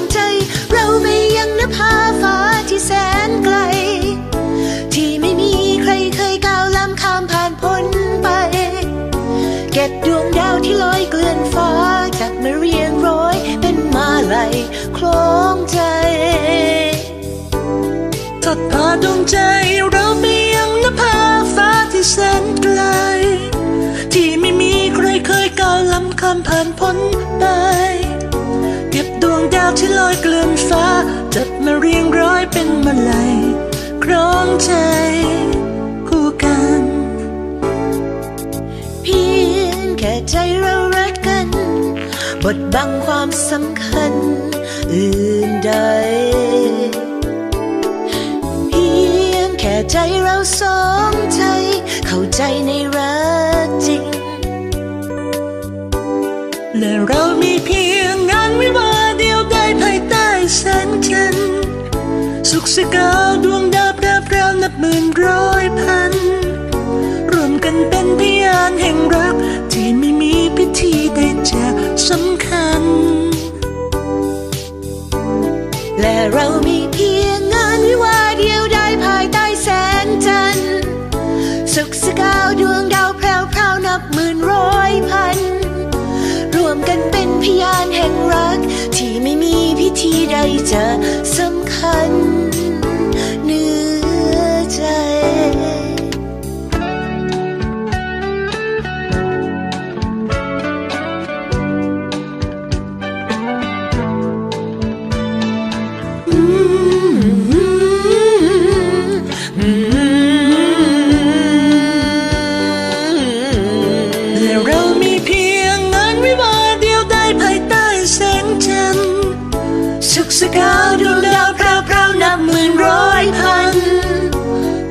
งใจ เราไปยังนภาฟ้าที่แสนไกล ที่ไม่มีใครเคยก้าวล้ำข้ามผ่านพ้นไป เก็บดวงดาวที่ลอยเกลื่อนฟ้าจัดมาเรียงร้อยเป็นมาลัยคล้องใจทอดผ้าดวงใจเราไปยังนภาฟ้าที่แสนไกล ที่ไม่มีใครเคยก้าวล้ำข้ามผ่านพ้นาวที่ลอยเกลื่อนฟ้า จัดมาเรียงร้อยเป็นมาลัยครองใจคู่กัน เพียงแค่ใจเรารักกัน บทบังความสำคัญอื่นใด เพียงแค่ใจเราสองใจ เข้าใจในรักจริง และเรามีเพียงงานวิวา แสงจันทร์สุขสกาวดวงดาวแปรเปรวนับหมื่นร้อยพันรวมกันเป็นพยานแห่งรัก ที่ไม่มีพิธีใดจะสำคัญ และเรามีเพียงงานวิวาเดียวได้ภายใต้แสงจันทร์สุขสกาวดวงดาวแพรวพราวนับหมื่นร้อยพันรวมกันเป็นพยานแห่งรักที่ไม่มี พิธีใดจะ สุขสกาวดวงดาวแพรวพราวนับหมื่นร้อยพัน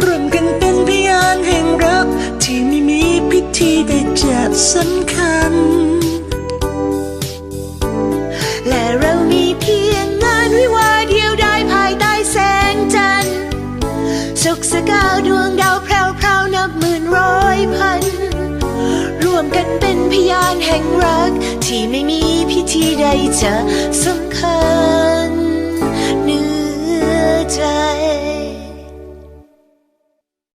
รวมกันเป็นพยานแห่งรัก ที่ไม่มีพิธีใดจะสำคัญ และเรามีเพียงงานวิวาเดียวได้ภายใต้แสงจันทร์สุขสกาวดวงดาวแพรวพราวนับหมื่นร้อยพันรวมกันเป็นพยานแห่งรัก ที่ไม่มีพิธีใดจะสำคัญ